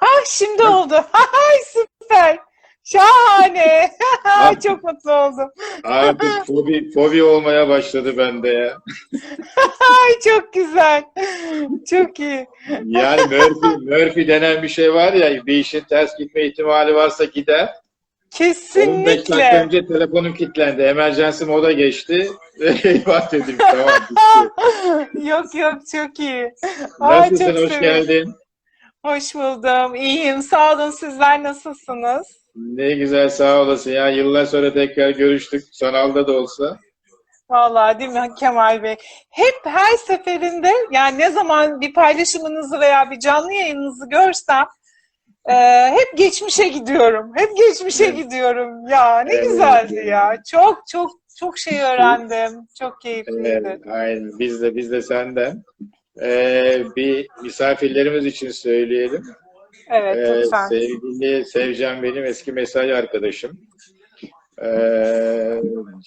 Ah şimdi oldu. Ay süper. Şahane. Çok mutlu oldum. Artık fobi, fobi olmaya başladı bende ya. Ay çok güzel. Çok iyi. Yani Murphy, Murphy denen bir şey var ya bir işin ters gitme ihtimali varsa gider. 15 dakika Kesinlikle. önce telefonum kilitlendi. Emergency moda geçti. Eyvah dedim tamam. Yok yok çok iyi. Ay, Nasılsın? çok Hoş sevindim. geldin. Hoş buldum. İyiyim. Sağ olun. Sizler nasılsınız? Ne güzel sağ olasın ya. Yıllar sonra tekrar görüştük. Sanalda da olsa. Vallahi değil mi Kemal Bey? Hep her seferinde yani ne zaman bir paylaşımınızı veya bir canlı yayınınızı görsem e, hep geçmişe gidiyorum. Hep geçmişe Evet. gidiyorum. Ya ne Evet. güzeldi ya. Çok çok çok şey öğrendim. Çok keyifliydi. Evet, aynen. Biz de biz de senden. Ee, bir misafirlerimiz için söyleyelim. Evet, Ee, lütfen. sevgili Sevcan benim eski mesai arkadaşım. Ee,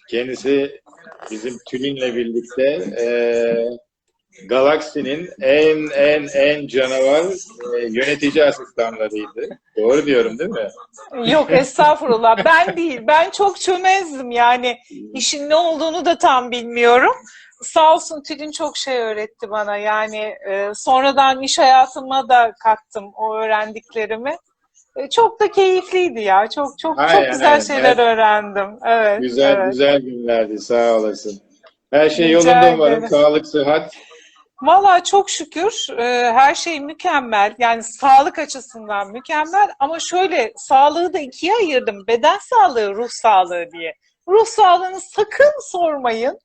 kendisi bizim Tülin'le birlikte ee, Galaxy'nin en en en canavar ee, yönetici asistanlarıydı. Doğru diyorum değil mi? Yok estağfurullah. Ben değil. Ben çok çömezdim yani. işin ne olduğunu da tam bilmiyorum. Sağ olsun Tülin çok şey öğretti bana. Yani e, sonradan iş hayatıma da kattım o öğrendiklerimi. E, çok da keyifliydi ya. Çok çok Aynen, çok güzel aynen. şeyler öğrendim. Evet. Güzel evet. güzel günlerdi. Sağ olasın. Her şey Rica yolunda umarım. Sağlık, sıhhat. Vallahi çok şükür e, her şey mükemmel. Yani sağlık açısından mükemmel ama şöyle sağlığı da ikiye ayırdım. Beden sağlığı, ruh sağlığı diye. Ruh sağlığını sakın sormayın.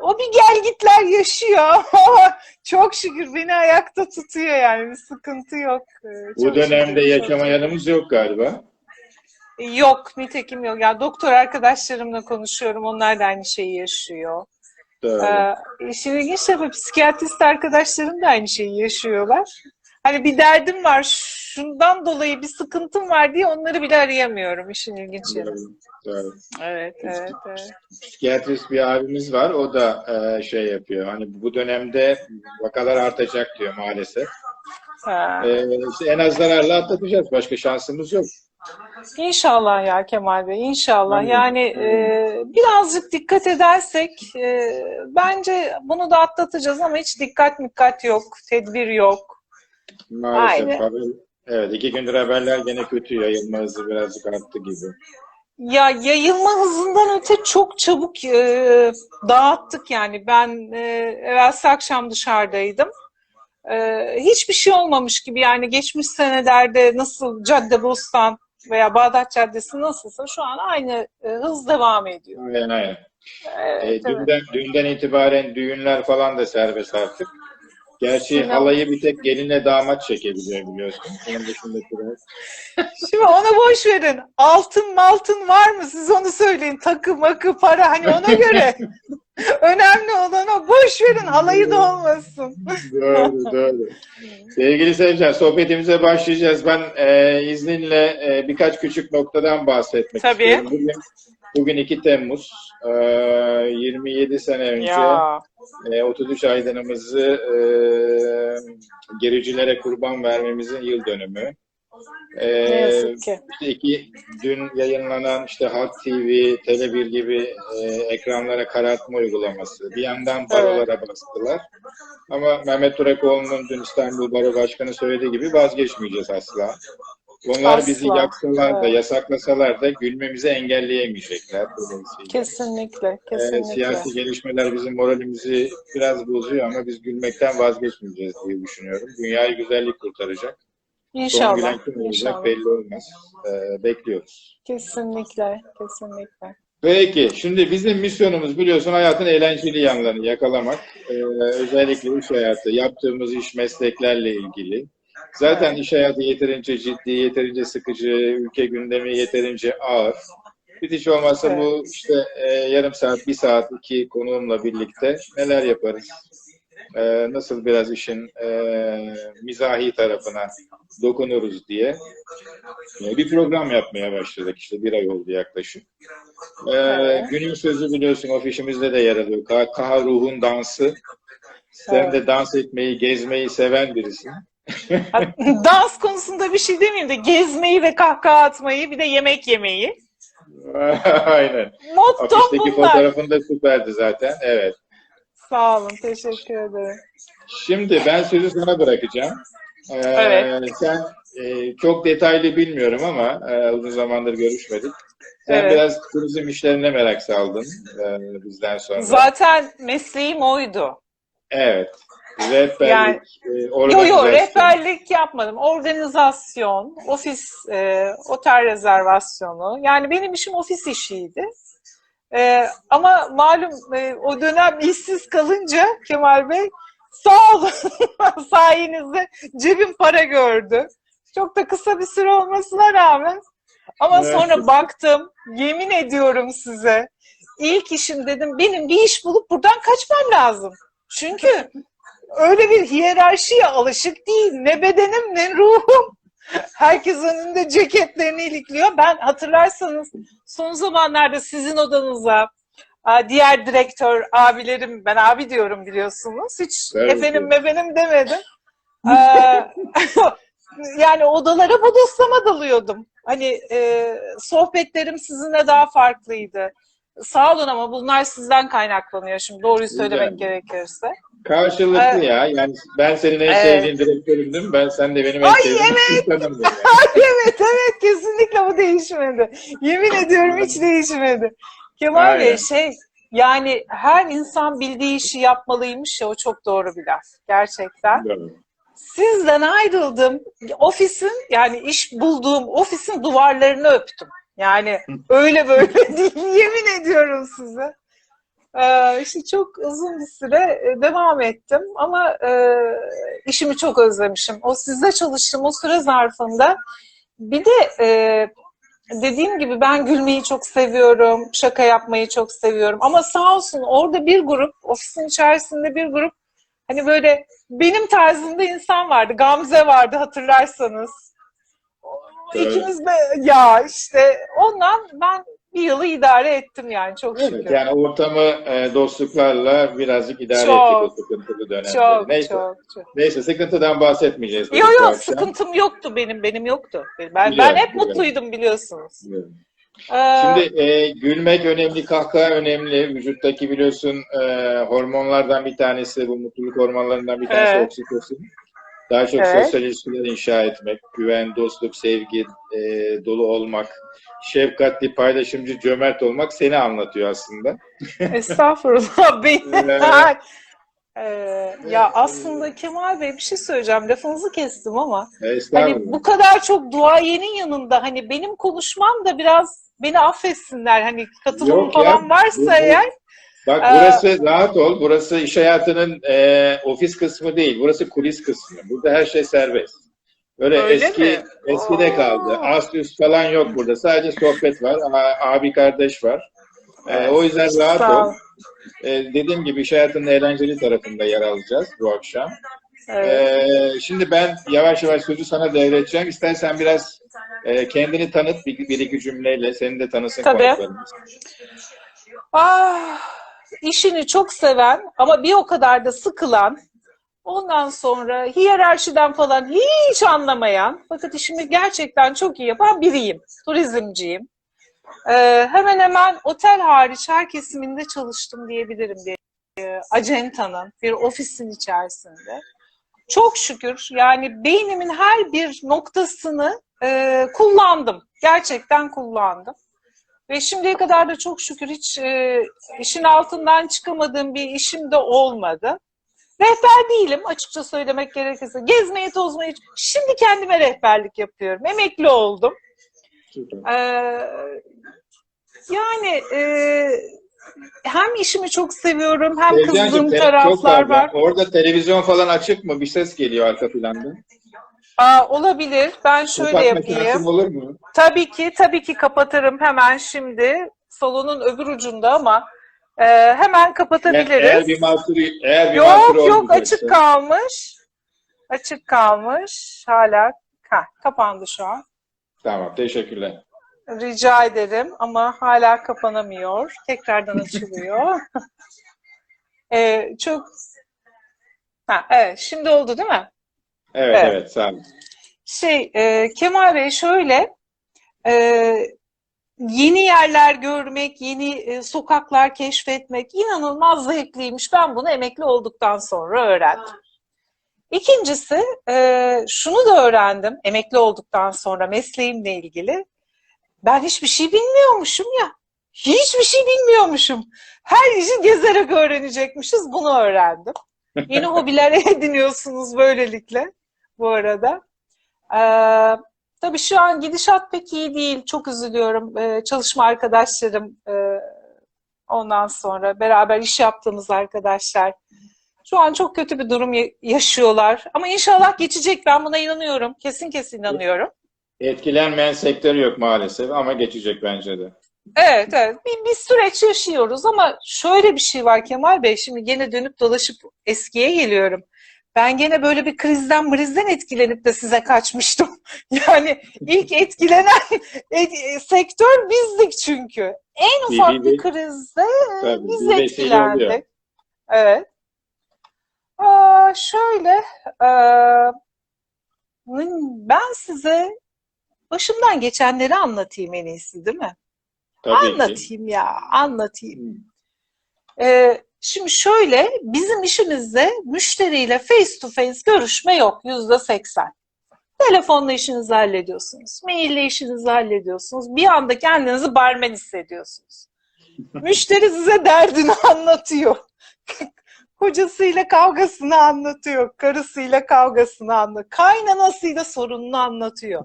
O bir gelgitler yaşıyor. çok şükür beni ayakta tutuyor yani bir sıkıntı yok. E, Bu çok dönemde yaşamayanımız yok galiba. şükür. Yok, nitekim yok. Yani doktor arkadaşlarımla konuşuyorum. Onlar da aynı şeyi yaşıyor. Doğru. Ee, işin ilginç tarafı psikiyatrist arkadaşlarım da aynı şeyi yaşıyorlar. Hani bir derdim var, şundan dolayı bir sıkıntım var diye onları bile arayamıyorum işin ilginç yanı. Evet, evet, evet. Psikiyatrist bir abimiz var. O da e, şey yapıyor. Hani bu dönemde vakalar artacak diyor maalesef. Ha. E, işte en az zararla atlatacağız. Başka şansımız yok. İnşallah ya Kemal Bey, inşallah. Yani e, birazcık dikkat edersek e, bence bunu da atlatacağız ama hiç dikkat dikkat yok, tedbir yok. Maalesef. Aynen. Evet iki gündür haberler gene kötü. Yayılma hızı birazcık arttı gibi. Ya yayılma hızından öte çok çabuk e, dağıttık yani. Ben e, evvelsi akşam dışarıdaydım. E, hiçbir şey olmamış gibi yani geçmiş senelerde nasıl Caddebostan veya Bağdat Caddesi nasılsa şu an aynı e, hız devam ediyor. Aynen aynen. Evet, E, evet. dünden, dünden itibaren düğünler falan da serbest artık. Gerçi Sinema- halayı bir tek gelinle damat çekebiliyor biliyorsun. Onun dışındakiler. Şimdi ona boş verin. Altın maltın var mı? Siz onu söyleyin. Takı makı para hani ona göre. Önemli olan o. Boş verin. Halayı da olmasın. doğru, doğru. Sevgili seyirciler, sohbetimize başlayacağız. Ben e, izninle e, birkaç küçük noktadan bahsetmek Tabii. istiyorum. Bugün, bugün 2 Temmuz, e, 27 sene önce Ya. e, 33 Aydın'ımızı e, gericilere kurban vermemizin yıl dönümü. E, işte iki, dün yayınlanan işte Halk TV, Tele1 gibi e, ekranlara karartma uygulaması. Bir yandan barolara bastılar. Ama Mehmet Durakoğlu'nun dün İstanbul Baro Başkanı söylediği gibi vazgeçmeyeceğiz asla. Onlar bizi Asla. yaksalar da, Evet. yasaklasalar da gülmemizi engelleyemeyecekler. Dolayısıyla. Kesinlikle, Ee, kesinlikle. siyasi gelişmeler bizim moralimizi biraz bozuyor ama biz gülmekten vazgeçmeyeceğiz diye düşünüyorum. Dünyayı güzellik kurtaracak. Son İnşallah, gülen kim olacak belli olmaz. Ee, bekliyoruz. Kesinlikle, kesinlikle. Peki, şimdi bizim misyonumuz biliyorsun hayatın eğlenceli yanlarını yakalamak. Ee, özellikle iş hayatı, yaptığımız iş mesleklerle ilgili. Zaten iş hayatı yeterince ciddi, yeterince sıkıcı, ülke gündemi yeterince ağır. Bir hiç olmazsa bu işte e, yarım saat, bir saat, iki konuğumla birlikte neler yaparız? Ee, nasıl biraz işin e, mizahi tarafına dokunuruz diye e, bir program yapmaya başladık işte bir ay oldu yaklaşık. Evet. günün sözü biliyorsun afişimizde de yer alıyor. Ka- Kaha ruhun dansı. Sen Evet. de dans etmeyi, gezmeyi seven birisin. Dans konusunda bir şey demeyeyim de gezmeyi ve kahkaha atmayı bir de yemek yemeyi. Aynen. Motto Afişteki bunlar. fotoğrafın da süperdi zaten. Evet. Sağ olun, teşekkür ederim. Şimdi ben sözü sana bırakacağım. Ee, Evet. Sen e, çok detaylı bilmiyorum ama e, uzun zamandır görüşmedik. Sen Evet. biraz turizm işlerine merak saldın e, bizden sonra. Zaten mesleğim oydu. Evet. Rehberlik, Yani- e, Yo yo rehberlik yapmadım. Organizasyon, ofis, e, otel rezervasyonu. Yani benim işim ofis işiydi. E, ama malum e, o dönem işsiz kalınca Kemal Bey sağ olun sayenizde cebim para gördü. Çok da kısa bir süre olmasına rağmen. Ama Evet. sonra baktım, yemin ediyorum size. İlk işim dedim benim bir iş bulup buradan kaçmam lazım. Çünkü öyle bir hiyerarşiye alışık değil. Ne bedenim ne ruhum. Herkes önünde ceketlerini ilikliyor. Ben hatırlarsanız son zamanlarda sizin odanıza diğer direktör abilerim, ben abi diyorum biliyorsunuz. Hiç Evet. efendim mefenim demedim. Yani odalara bodoslama dalıyordum. Hani e, sohbetlerim sizinle daha farklıydı. Sağ olun ama bunlar sizden kaynaklanıyor şimdi doğruyu söylemek Güzel. gerekirse. Karşılıklı Evet. ya. Yani ben senin en Evet. sevdiğin direktörümdüm. Ben sen de benim en Ay, sevdiğim insanımdın. yani. evet evet kesinlikle bu değişmedi. Yemin ediyorum hiç değişmedi. Kemal Aynen. Bey şey yani her insan bildiği işi yapmalıymış ya o çok doğru bir laf gerçekten. Doğru. Sizden ayrıldım. Ofisin yani iş bulduğum ofisin duvarlarını öptüm. Yani öyle böyle değil yemin ediyorum size. Ee, işte çok uzun bir süre e, devam ettim ama e, işimi çok özlemişim. O sizde çalıştığım o süre zarfında bir de e, dediğim gibi ben gülmeyi çok seviyorum, şaka yapmayı çok seviyorum. Ama sağ olsun orada bir grup, ofisin içerisinde bir grup hani böyle benim tarzımda insan vardı. Gamze vardı hatırlarsanız. Evet. İkimiz de ya işte ondan ben bir yılı idare ettim yani çok şükür. Evet, yani ortamı e, dostluklarla birazcık idare Çok, ettik o sıkıntılı dönemde. Çok neyse, çok çok. neyse sıkıntıdan bahsetmeyeceğiz. Yok yok sıkıntım yoktu benim benim yoktu. Ben ben Biliyorum, hep biliyorum. mutluydum biliyorsunuz. Biliyorum. Ee, Şimdi e, gülmek önemli, kahkaha önemli. Vücuttaki biliyorsun e, hormonlardan bir tanesi, bu mutluluk hormonlarından bir tanesi Evet. oksitosin. Daha çok Evet. sosyal ilişkiler inşa etmek, güven, dostluk, sevgi e, dolu olmak, şefkatli, paylaşımcı, cömert olmak seni anlatıyor aslında. Estağfurullah beni. Evet. Ee, ya aslında Kemal Bey bir şey söyleyeceğim. Lafınızı kestim ama hani bu kadar çok duayenin yanında hani benim konuşmam da biraz beni affetsinler. Hani katılım Yok ya, falan varsa bu- bu- eğer Bak Ee, burası rahat ol. Burası iş hayatının e, ofis kısmı değil. Burası kulis kısmı. Burada her şey serbest. Öyle Öyle eski mi? eskide Oo. kaldı. Ast üst falan yok burada. Sadece sohbet var. A- abi kardeş var. E, o yüzden rahat Sağ ol. ol. E, dediğim gibi iş hayatının eğlenceli tarafında yer alacağız bu akşam. Evet. E, şimdi ben yavaş yavaş sözü sana devredeceğim. İstersen biraz e, kendini tanıt bir, bir iki cümleyle. Seni de tanısın Tabii. konuklarımız. Ah, işini çok seven ama bir o kadar da sıkılan, ondan sonra hiyerarşiden falan hiç anlamayan, fakat işimi gerçekten çok iyi yapan biriyim. Turizmciyim. Ee, hemen hemen otel hariç her kesiminde çalıştım diyebilirim bir e, acentanın, bir ofisin içerisinde. Çok şükür yani beynimin her bir noktasını e, kullandım. Gerçekten kullandım. Ve şimdiye kadar da çok şükür hiç e, işin altından çıkamadığım bir işim de olmadı. Rehber değilim açıkça söylemek gerekirse. Gezmeyi tozmayı şimdi kendime rehberlik yapıyorum. Emekli oldum. Ee, yani e, hem işimi çok seviyorum hem Sevdancığım, kızdığım taraflar pardon. var. Orada televizyon falan açık mı? Bir ses geliyor arka planda. Aa, olabilir. Ben şöyle Kapatma yapayım. olur mu? Tabii ki, tabii ki kapatırım hemen şimdi. Salonun öbür ucunda ama e, hemen Yani kapatabiliriz. eğer bir mahsur eğer bir mahsur Yok yok açık kalmış. Açık kalmış. Hala ha, kapandı şu an. Tamam, teşekkürler. Rica ederim ama hala kapanamıyor. Tekrardan açılıyor. Ee, çok ha, evet şimdi oldu değil mi? Evet, Evet. evet, sağ olun. Şey, e, Kemal Bey şöyle, e, yeni yerler görmek, yeni e, sokaklar keşfetmek inanılmaz zevkliymiş. Ben bunu emekli olduktan sonra öğrendim. İkincisi, e, şunu da öğrendim emekli olduktan sonra mesleğimle ilgili. Ben hiçbir şey bilmiyormuşum ya. Hiçbir şey bilmiyormuşum. Her işi gezerek öğrenecekmişiz. Bunu öğrendim. Yeni hobiler ediniyorsunuz böylelikle bu arada. Ee, tabii şu an gidişat pek iyi değil. Çok üzülüyorum. Ee, çalışma arkadaşlarım, e, ondan sonra beraber iş yaptığımız arkadaşlar. Şu an çok kötü bir durum ya- yaşıyorlar. Ama inşallah geçecek. Ben buna inanıyorum. Kesin kesin inanıyorum. Etkilenmeyen sektör yok maalesef ama geçecek bence de. Evet, evet. Bir, bir süreç yaşıyoruz ama şöyle bir şey var Kemal Bey. Şimdi gene dönüp dolaşıp eskiye geliyorum. Ben gene böyle bir krizden mrizden etkilenip de size kaçmıştım. Yani ilk etkilenen et- sektör bizdik çünkü. En Bir- ufak bir- bir krizde e, Tabii, biz bir etkilendik. Evet. Aa, şöyle, e, ben size başımdan geçenleri anlatayım en iyisi değil mi? Tabii ki. Anlatayım ya, anlatayım. Ee, şimdi şöyle, bizim işimizde müşteriyle face to face görüşme yok, yüzde seksen. Telefonla işinizi hallediyorsunuz, maille işinizi hallediyorsunuz, bir anda kendinizi barmen hissediyorsunuz. Müşteri size derdini anlatıyor. Kocasıyla kavgasını anlatıyor, karısıyla kavgasını anlatıyor, kaynanasıyla sorununu anlatıyor.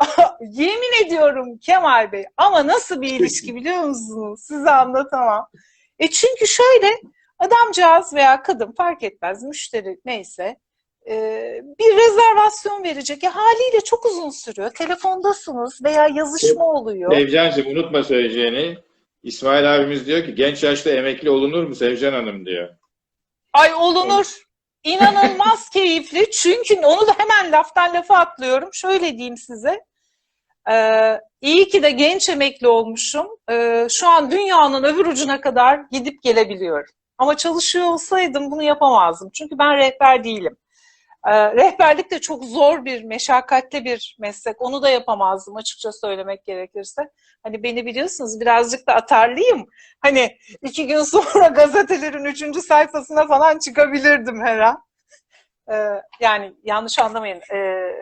Yemin ediyorum Kemal Bey ama nasıl bir ilişki biliyor musunuz? Size anlatamam. E çünkü şöyle adamcağız veya kadın fark etmez müşteri neyse e, bir rezervasyon verecek. E, haliyle çok uzun sürüyor. Telefondasınız veya yazışma oluyor. Sevcancığım unutma söyleyeceğini. İsmail abimiz diyor ki genç yaşta emekli olunur mu Sevcan Hanım diyor. Ay olunur. İnanılmaz keyifli. Çünkü onu da hemen laftan lafa atlıyorum. Şöyle diyeyim size. Ee, iyi ki de genç emekli olmuşum. Ee, şu an dünyanın öbür ucuna kadar gidip gelebiliyorum. Ama çalışıyor olsaydım bunu yapamazdım. Çünkü ben rehber değilim. Ee, rehberlik de çok zor bir, meşakkatli bir meslek. Onu da yapamazdım açıkça söylemek gerekirse. Hani beni biliyorsunuz birazcık da atarlıyım. Hani iki gün sonra gazetelerin üçüncü sayfasına falan çıkabilirdim her an. Ee, yani yanlış anlamayın. Ee,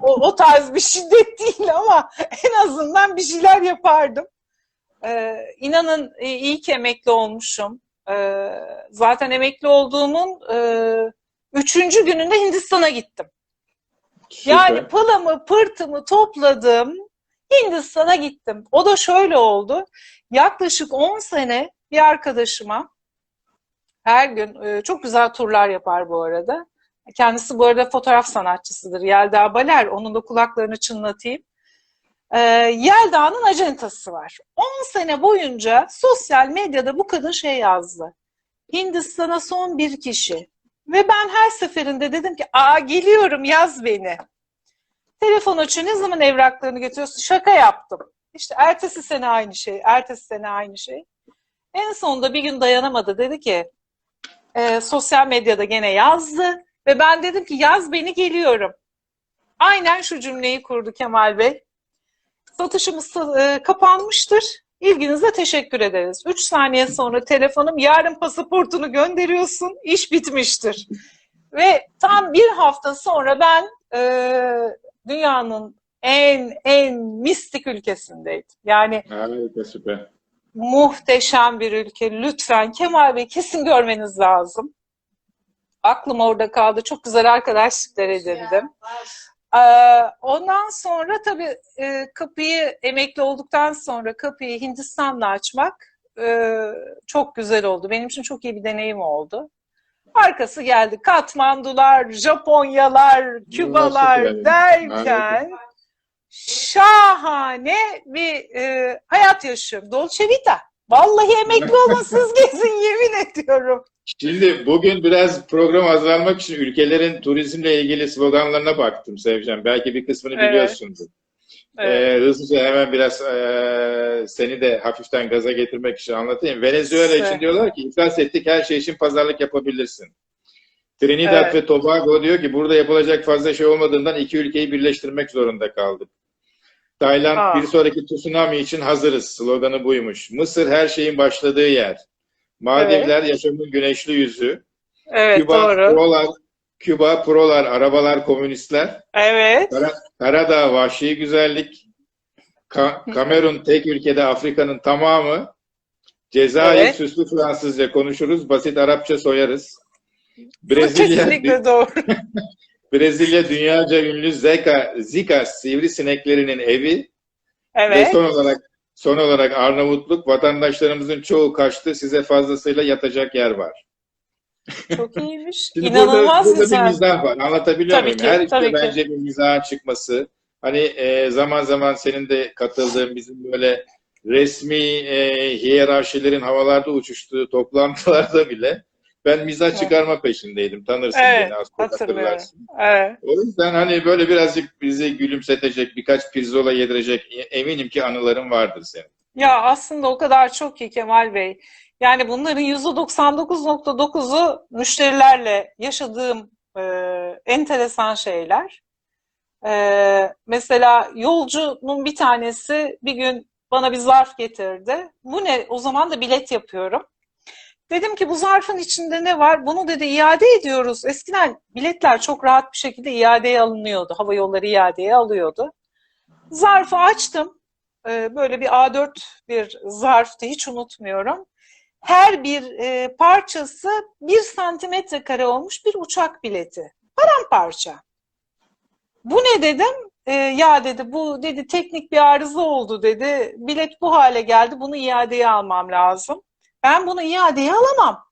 o, o tarz bir şiddet değil ama en azından bir şeyler yapardım. Ee, inanın iyi ki emekli olmuşum. Ee, zaten emekli olduğumun e, üçüncü gününde Hindistan'a gittim. Süper. Yani pılımı pırtımı topladım. Hindistan'a gittim. O da şöyle oldu. Yaklaşık 10 sene bir arkadaşıma her gün e, çok güzel turlar yapar bu arada. Kendisi bu arada fotoğraf sanatçısıdır. Yelda Baler. Onun da kulaklarını çınlatayım. E, Yelda'nın acentası var. 10 sene boyunca sosyal medyada bu kadın şey yazdı. Hindistan'a son bir kişi. Ve ben her seferinde dedim ki aa geliyorum yaz beni. Telefon açıyor ne zaman evraklarını getiriyorsun? Şaka yaptım. İşte ertesi sene aynı şey, ertesi sene aynı şey. En sonunda bir gün dayanamadı. Dedi ki e, sosyal medyada gene yazdı. Ve ben dedim ki yaz beni geliyorum. Aynen şu cümleyi kurdu Kemal Bey. Satışımız e, kapanmıştır. İlginize teşekkür ederiz. 3 saniye sonra telefonum yarın pasaportunu gönderiyorsun. İş bitmiştir. Ve tam bir hafta sonra ben e, dünyanın en en mistik ülkesindeydim. Yani Harika süper. muhteşem bir ülke. Lütfen Kemal Bey kesin görmeniz lazım. Aklım orada kaldı. Çok güzel arkadaşlıklar edindim. Ee, ondan sonra tabii e, kapıyı emekli olduktan sonra kapıyı Hindistan'la açmak e, çok güzel oldu. Benim için çok iyi bir deneyim oldu. Arkası geldi. Katmandular, Japonyalar, Kübalar derken şahane bir e, hayat yaşıyorum. Dolce Vita. Vallahi emekli olun siz gezin yemin ediyorum. Şimdi bugün biraz program hazırlamak için ülkelerin turizmle ilgili sloganlarına baktım Sevcan. Belki bir kısmını Evet. biliyorsundur. Evet. Ee, hızlıca hemen biraz e, seni de hafiften gaza getirmek için anlatayım. Venezuela Evet. için diyorlar ki iflas ettik her şey için pazarlık yapabilirsin. Trinidad Evet. ve Tobago diyor ki burada yapılacak fazla şey olmadığından iki ülkeyi birleştirmek zorunda kaldık. Tayland Aa. bir sonraki tsunami için hazırız. Sloganı buymuş. Mısır her şeyin başladığı yer. Maldivler yaşamın güneşli yüzü. Evet Küba doğru. prolar, Küba prolar, arabalar komünistler. Evet. Kara, Karadağ vahşi güzellik. Ka- Kamerun tek ülkede Afrika'nın tamamı. Cezayir Evet. süslü Fransızca konuşuruz, basit Arapça soyarız. Brezilya, Kesinlikle doğru. Brezilya dünyaca ünlü Zika, Zika sivrisineklerinin evi ve Evet. son olarak son olarak Arnavutluk vatandaşlarımızın çoğu kaçtı. Size fazlasıyla yatacak yer var. Çok iyiymiş. Şimdi İnanılmaz burada, burada bir güzel. mizah var. Anlatabiliyor Tabii muyum? ki, Her işte bence bir mizah çıkması. Hani e, zaman zaman senin de katıldığın bizim böyle resmi e, hiyerarşilerin havalarda uçuştuğu toplantılarda bile ben mizah çıkarma peşindeydim. Tanırsın Evet, beni az çok hatırlarsın. Evet. O yüzden hani böyle birazcık bizi gülümsetecek, birkaç pirzola yedirecek e, eminim ki anıların vardır senin. Ya aslında o kadar çok ki Kemal Bey. Yani bunların %99.9'u müşterilerle yaşadığım e, enteresan şeyler. E, mesela yolcunun bir tanesi bir gün bana bir zarf getirdi. Bu ne? O zaman da bilet yapıyorum. Dedim ki bu zarfın içinde ne var? Bunu dedi iade ediyoruz. Eskiden biletler çok rahat bir şekilde iadeye alınıyordu. Hava yolları iadeye alıyordu. Zarfı açtım. Ee, böyle bir A4 bir zarftı hiç unutmuyorum. Her bir e, parçası bir santimetre kare olmuş bir uçak bileti. Paramparça. Bu ne dedim? Ee, ya dedi bu dedi teknik bir arıza oldu dedi. Bilet bu hale geldi. Bunu iadeye almam lazım. Ben bunu iadeye alamam.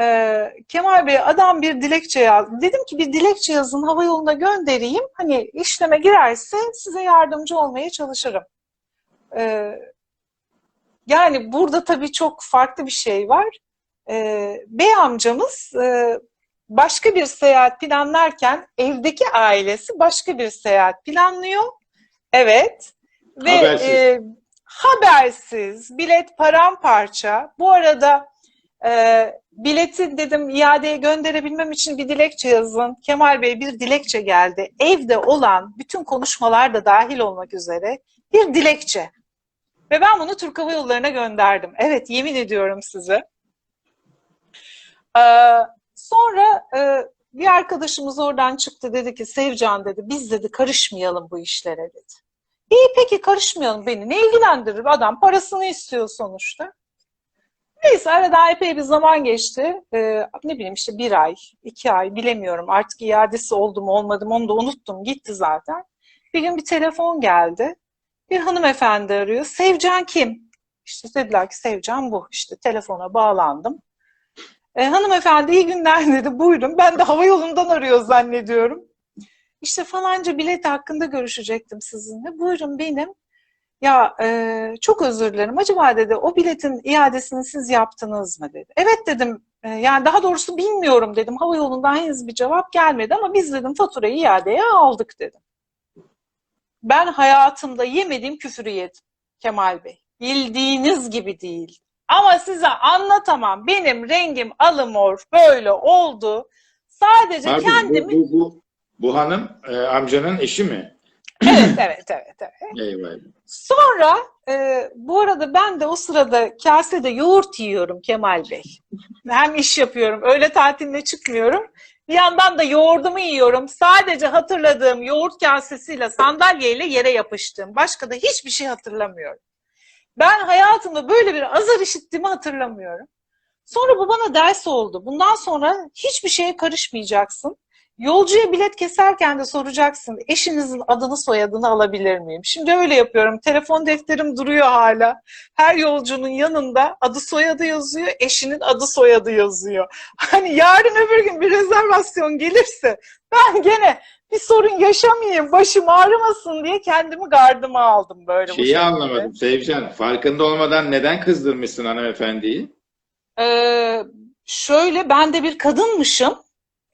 Ee, Kemal Bey adam bir dilekçe yazdı. Dedim ki bir dilekçe yazın hava yoluna göndereyim. Hani işleme girerse size yardımcı olmaya çalışırım. Ee, yani burada tabii çok farklı bir şey var. Ee, bey amcamız e, başka bir seyahat planlarken evdeki ailesi başka bir seyahat planlıyor. Evet. Ve Habersiz. e, habersiz, bilet paramparça. Bu arada e, bileti dedim iadeye gönderebilmem için bir dilekçe yazın. Kemal Bey bir dilekçe geldi. Evde olan bütün konuşmalar da dahil olmak üzere bir dilekçe. Ve ben bunu Türk Hava Yolları'na gönderdim. Evet yemin ediyorum size. Ee, sonra e, bir arkadaşımız oradan çıktı dedi ki Sevcan dedi biz dedi karışmayalım bu işlere dedi. İyi peki karışmayalım beni ne ilgilendirir adam parasını istiyor sonuçta. Neyse aradan epey bir zaman geçti. Ee, ne bileyim işte bir ay, iki ay bilemiyorum. Artık iadesi oldu mu olmadı mı onu da unuttum. Gitti zaten. Bir gün bir telefon geldi. Bir hanımefendi arıyor. Sevcan kim? İşte dediler ki Sevcan bu. İşte telefona bağlandım. E, hanımefendi iyi günler dedi. Buyurun. Ben de hava yolundan arıyor zannediyorum. İşte falanca bilet hakkında görüşecektim sizinle. Buyurun benim. Ya e, çok özür dilerim. Acaba dedi o biletin iadesini siz yaptınız mı dedi. Evet dedim. E, yani daha doğrusu bilmiyorum dedim. Hava yolundan henüz bir cevap gelmedi ama biz dedim faturayı iadeye aldık dedim. Ben hayatımda yemediğim küfürü yedim Kemal Bey. Bildiğiniz gibi değil. Ama size anlatamam. Benim rengim alımor böyle oldu. Sadece Pardon, kendimi... bu, bu, bu, bu hanım e, amcanın eşi mi? Evet, evet, evet, evet. Eyvah. Sonra e, bu arada ben de o sırada kasede yoğurt yiyorum Kemal Bey. Hem iş yapıyorum, öğle tatiline çıkmıyorum. Bir yandan da yoğurdumu yiyorum. Sadece hatırladığım yoğurt kasesiyle sandalyeyle yere yapıştım. Başka da hiçbir şey hatırlamıyorum. Ben hayatımda böyle bir azar işittiğimi hatırlamıyorum. Sonra bu bana ders oldu. Bundan sonra hiçbir şeye karışmayacaksın. Yolcuya bilet keserken de soracaksın eşinizin adını soyadını alabilir miyim? Şimdi öyle yapıyorum. Telefon defterim duruyor hala. Her yolcunun yanında adı soyadı yazıyor, eşinin adı soyadı yazıyor. Hani yarın öbür gün bir rezervasyon gelirse ben gene bir sorun yaşamayayım, başım ağrımasın diye kendimi gardıma aldım böyle bu Şeyi şekilde. anlamadım Sevcan. Farkında olmadan neden kızdırmışsın hanımefendiyi? Ee, şöyle ben de bir kadınmışım.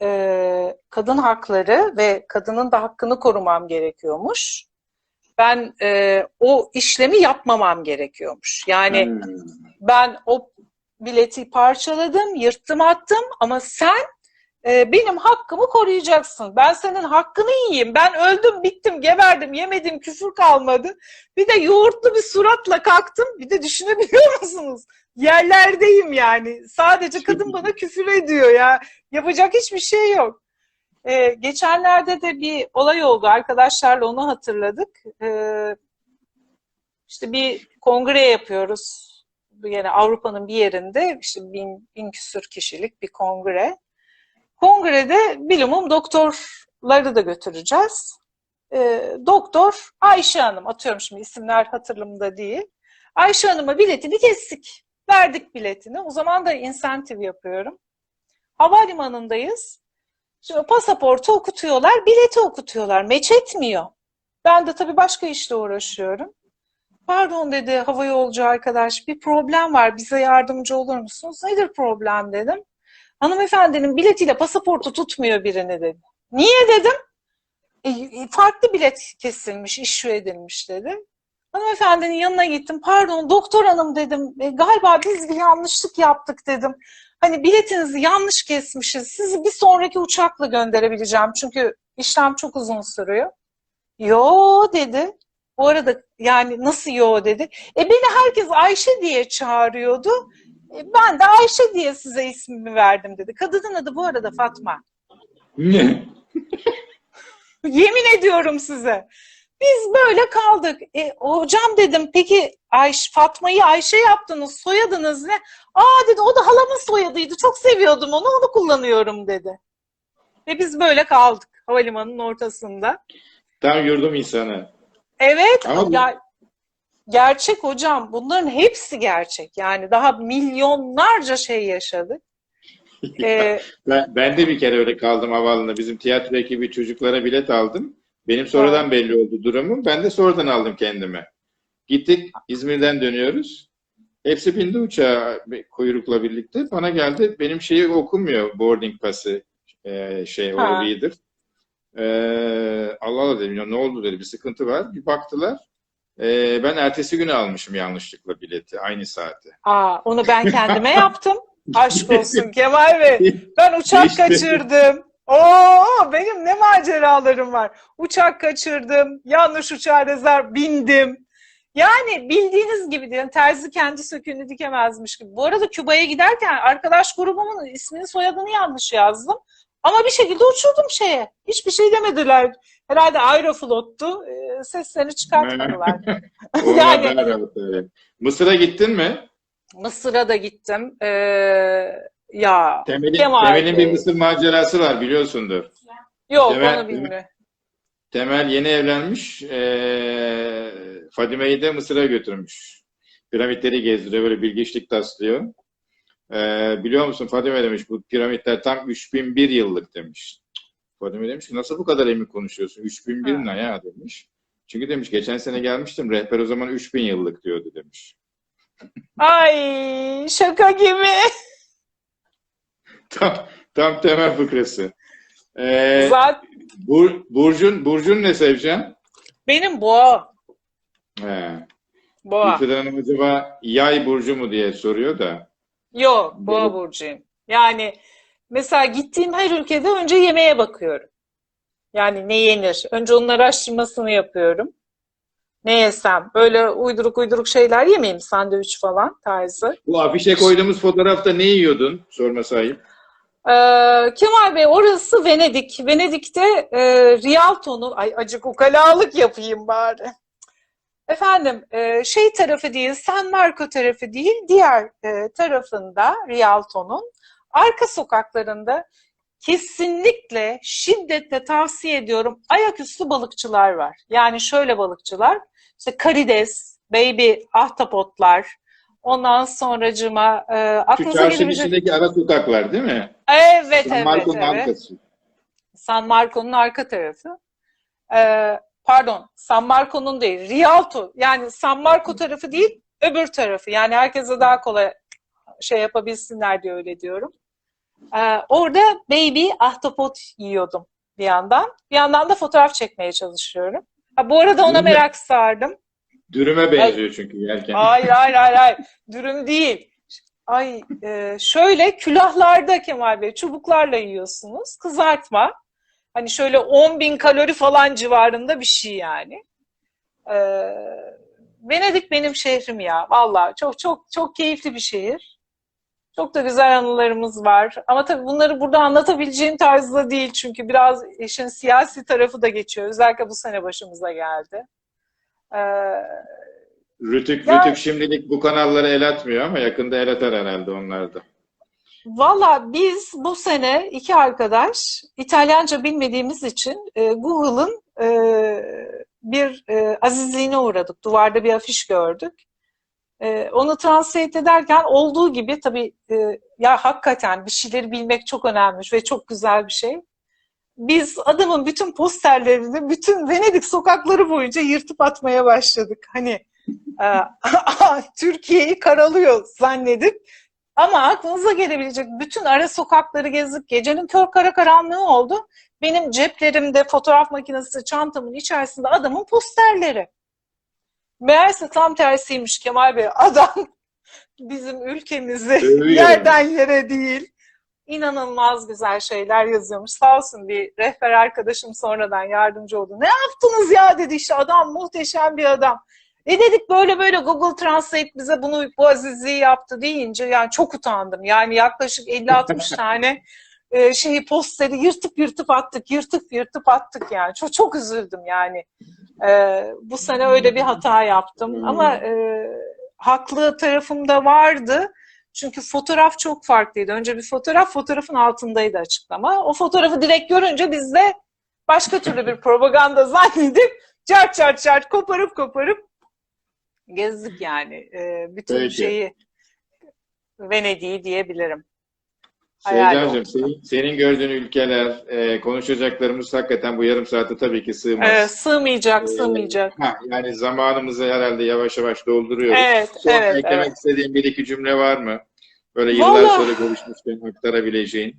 Ee, kadın hakları ve kadının da hakkını korumam gerekiyormuş. Ben e, o işlemi yapmamam gerekiyormuş. Yani Hmm. ben o bileti parçaladım, yırttım attım ama sen e, benim hakkımı koruyacaksın. Ben senin hakkını yiyeyim. Ben öldüm, bittim, geberdim, yemedim, küfür kalmadı. Bir de yoğurtlu bir suratla kalktım. Bir de düşünebiliyor musunuz? Yerlerdeyim yani. Sadece kadın bana küfür ediyor ya. Yapacak hiçbir şey yok. Ee, geçenlerde de bir olay oldu. Arkadaşlarla onu hatırladık. Ee, işte bir kongre yapıyoruz. Yani Avrupa'nın bir yerinde işte bin, bin küsür kişilik bir kongre. Kongrede bilumum doktorları da götüreceğiz. Ee, doktor Ayşe Hanım, atıyorum şimdi isimler hatırlamda değil. Ayşe Hanım'a biletini kestik. Verdik biletini. O zaman da insentif yapıyorum. Havalimanındayız. Şimdi pasaportu okutuyorlar, bileti okutuyorlar. Meç etmiyor. Ben de tabii başka işle uğraşıyorum. Pardon dedi hava yolcu arkadaş, bir problem var. Bize yardımcı olur musunuz? Nedir problem dedim. Hanımefendinin biletiyle pasaportu tutmuyor birini dedi. Niye dedim? E, farklı bilet kesilmiş, issue edilmiş dedi. Hanımefendinin yanına gittim. Pardon doktor hanım dedim. E, galiba biz bir yanlışlık yaptık dedim. Hani biletinizi yanlış kesmişiz. Sizi bir sonraki uçakla gönderebileceğim. Çünkü işlem çok uzun sürüyor. Yo dedi. Bu arada yani nasıl yo dedi. E beni herkes Ayşe diye çağırıyordu. E, ben de Ayşe diye size ismimi verdim dedi. Kadının adı bu arada Fatma. Ne? Yemin ediyorum size. Biz böyle kaldık. E, hocam dedim peki Ayş, Fatma'yı Ayşe yaptınız. Soyadınız ne? Aa dedi o da halamın soyadıydı. Çok seviyordum onu onu kullanıyorum dedi. Ve biz böyle kaldık havalimanının ortasında. Tam yurdum insanı. Evet Ama ya, gerçek hocam. Bunların hepsi gerçek. Yani daha milyonlarca şey yaşadık. Ee, Ben, ben de bir kere öyle kaldım havaalanında. Bizim tiyatro ekibi çocuklara bilet aldım. Benim sonradan belli oldu durumum. Ben de sonradan aldım kendime. Gittik İzmir'den dönüyoruz. Hepsi bindi uçağa kuyrukla birlikte. Bana geldi. Benim şeyi okunmuyor boarding pass'ı e, şey o Ha. reader. Ee, Allah Allah dedim ya ne oldu dedi bir sıkıntı var. Bir baktılar. Ee, ben ertesi günü almışım yanlışlıkla bileti aynı saate. aa, onu ben kendime yaptım. Aşk olsun Kemal Bey. Ben uçak İşte. kaçırdım. Oo, benim ne maceralarım var. Uçak kaçırdım, yanlış uçağa rezerv bindim. Yani bildiğiniz gibi diyorum terzi kendi söküğünü dikemezmiş gibi. Bu arada Küba'ya giderken arkadaş grubumun ismini soyadını yanlış yazdım. Ama bir şekilde uçurdum şeye. Hiçbir şey demediler. Herhalde Aeroflot'tu. Ee, seslerini çıkartmadılar. Yani-. Mısır'a gittin mi? Mısır'a da gittim. Ee, ya Temel'in, Kemal Temel'in bir Mısır macerası var biliyorsundur. yok Temel- onu bilmiyorum. Temel yeni evlenmiş. eee Fadime'yi de Mısır'a götürmüş. Piramitleri gezdiriyor. Böyle bilgiçlik taslıyor. Eee, biliyor musun Fadime demiş bu piramitler tam 3001 yıllık demiş. Fadime demiş ki nasıl bu kadar emin konuşuyorsun? 3001 Ha. ne ya demiş. Çünkü demiş geçen sene gelmiştim rehber o zaman 3000 yıllık diyordu demiş. Ay şaka gibi. Tam, tam temel fıkrası. Eee Zaten Bur- Burcun, Burcun ne Sevcan? benim boğa. He. Boğa. Gülfeder Hanım acaba yay burcu mu diye soruyor da. Yok, boğa burcuyum. Yani mesela gittiğim her ülkede önce yemeğe bakıyorum. Yani ne yenir? Önce onun araştırmasını yapıyorum. Ne yesem? Böyle uyduruk uyduruk şeyler yemeyeyim, sandviç falan tarzı. Bu afişe koyduğumuz fotoğrafta ne yiyordun? Sorma sahip. Ee, Kemal Bey orası Venedik. Venedik'te e, Rialto'nun, ay acık ukalalık yapayım bari. Efendim e, şey tarafı değil, San Marco tarafı değil, diğer e, tarafında Rialto'nun arka sokaklarında kesinlikle şiddetle tavsiye ediyorum ayaküstü balıkçılar var. Yani şöyle balıkçılar, işte karides, baby ahtapotlar, ondan sonracıma e, Şu aklınıza gelebilecek... içindeki ara sokaklar değil mi? Evet, San evet, Marco'nun evet. arkası. San Marco'nun arka tarafı. Ee, pardon, San Marco'nun değil, Rialto. Yani San Marco tarafı değil, öbür tarafı. Yani herkese daha kolay şey yapabilsinler diye öyle diyorum. Ee, orada baby ahtapot yiyordum bir yandan. Bir yandan da fotoğraf çekmeye çalışıyorum. Ha, bu arada ona mi? merak sardım. Dürüme benziyor çünkü yerken. Hayır, hayır, hayır, hayır. Dürüm değil. Ay e, şöyle külahlarda Kemal Bey çubuklarla yiyorsunuz. Kızartma. Hani şöyle 10 bin kalori falan civarında bir şey yani. E, Venedik benim şehrim ya. Vallahi çok çok çok keyifli bir şehir. Çok da güzel anılarımız var. Ama tabii bunları burada anlatabileceğim tarzda değil. Çünkü biraz işin siyasi tarafı da geçiyor. Özellikle bu sene başımıza geldi. Ee, Rütük, Ya- Rütük şimdilik bu kanalları el atmıyor ama yakında el atar herhalde onlar da. Valla biz bu sene iki arkadaş İtalyanca bilmediğimiz için e, Google'ın e, bir e, azizliğine uğradık. Duvarda bir afiş gördük. E, onu translate ederken olduğu gibi tabii e, ya hakikaten bir şeyleri bilmek çok önemli ve çok güzel bir şey. Biz adamın bütün posterlerini bütün Venedik sokakları boyunca yırtıp atmaya başladık. Hani e, Türkiye'yi karalıyor zannedip ama aklınıza gelebilecek bütün ara sokakları gezdik. Gecenin kör kara karanlığı oldu. Benim ceplerimde fotoğraf makinesi, çantamın içerisinde adamın posterleri. Meğerse tam tersiymiş Kemal Bey. Adam bizim ülkemizi yerden yere değil. İnanılmaz güzel şeyler yazıyormuş. Sağ olsun bir rehber arkadaşım sonradan yardımcı oldu. Ne yaptınız ya dedi işte adam muhteşem bir adam. E dedik böyle böyle Google Translate bize bunu bu azizliği yaptı deyince yani çok utandım. Yani yaklaşık 50-60 tane e, şeyi posteri yırtıp yırtıp attık, yırtıp yırtıp attık yani. Çok çok üzüldüm yani. E, bu sene öyle bir hata yaptım ama e, haklı tarafım da vardı. Çünkü fotoğraf çok farklıydı. Önce bir fotoğraf, fotoğrafın altındaydı açıklama. O fotoğrafı direkt görünce biz de başka türlü bir propaganda zannedip çart çart çart koparıp koparıp gezdik yani. E, bütün Peki. şeyi Venedik'i diyebilirim. Oldu. senin, senin gördüğün ülkeler, e, konuşacaklarımız hakikaten bu yarım saate tabii ki sığmaz. Evet, sığmayacak, Ee, sığmayacak. Ha, yani zamanımızı herhalde yavaş yavaş dolduruyoruz. Evet, Son evet, eklemek evet. istediğin bir iki cümle var mı? Böyle yıllar Vallahi- sonra görüşmüşken aktarabileceğin.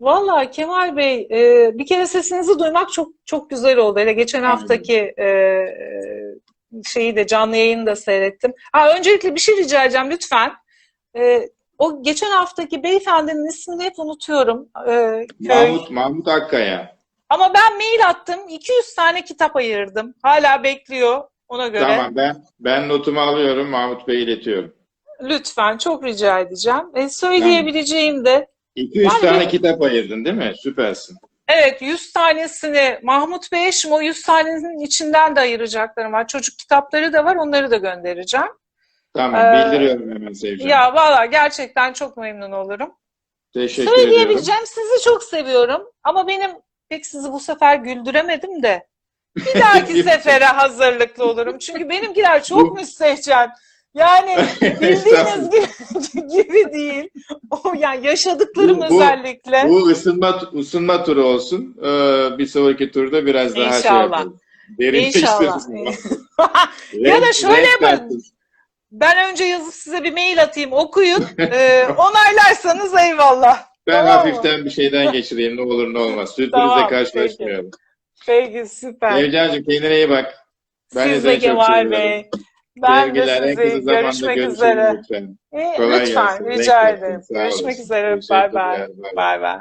Vallahi Kemal Bey, e, bir kere sesinizi duymak çok çok güzel oldu. Hele geçen haftaki e, şeyi de canlı yayını da seyrettim. Ha, öncelikle bir şey rica edeceğim lütfen. E, o geçen haftaki beyefendinin ismini hep unutuyorum. E, köy. Mahmut, Mahmut Akkaya. Ama ben mail attım. 200 tane kitap ayırdım. Hala bekliyor ona göre. Tamam ben ben notumu alıyorum Mahmut Bey'e iletiyorum. Lütfen çok rica edeceğim. E, söyleyebileceğim de 200 Yani- tane kitap ayırdın değil mi? Süpersin. Evet 100 tanesini Mahmut Bey'e şimdi o 100 tanesinin içinden de ayıracaklarım var. Çocuk kitapları da var onları da göndereceğim. Tamam Ee, bildiriyorum hemen Sevcan. Ya valla gerçekten çok memnun olurum. Teşekkür ediyorum. Söyleyebileceğim sizi çok seviyorum ama benim pek sizi bu sefer güldüremedim de bir dahaki sefere hazırlıklı olurum. Çünkü benimkiler çok müstehcen. Yani bildiğiniz gibi, gibi değil. O yani yaşadıklarım Bu- bu- özellikle. Bu ısınma, ısınma turu olsun. Ee, bir sonraki turda biraz daha şey İnşallah. yapalım. Derinleştiririz. İnşallah. Ya da şöyle kattın. Ben önce yazıp size bir mail atayım, okuyun. Ee, onaylarsanız eyvallah. Ben Tamam mı? hafiften bir şeyden geçireyim ne olur ne olmaz. Sürprizle Tamam, karşılaşmayalım. Peki süper. Evcancığım kendine iyi bak. Ben de Siz de çok Kemal. Bey. Ben Sevgiler. de sizi görüşmek üzere. lütfen. Kolay lütfen gelsin. rica ederim. Görüşmek üzere. Bay bay. Bay bay.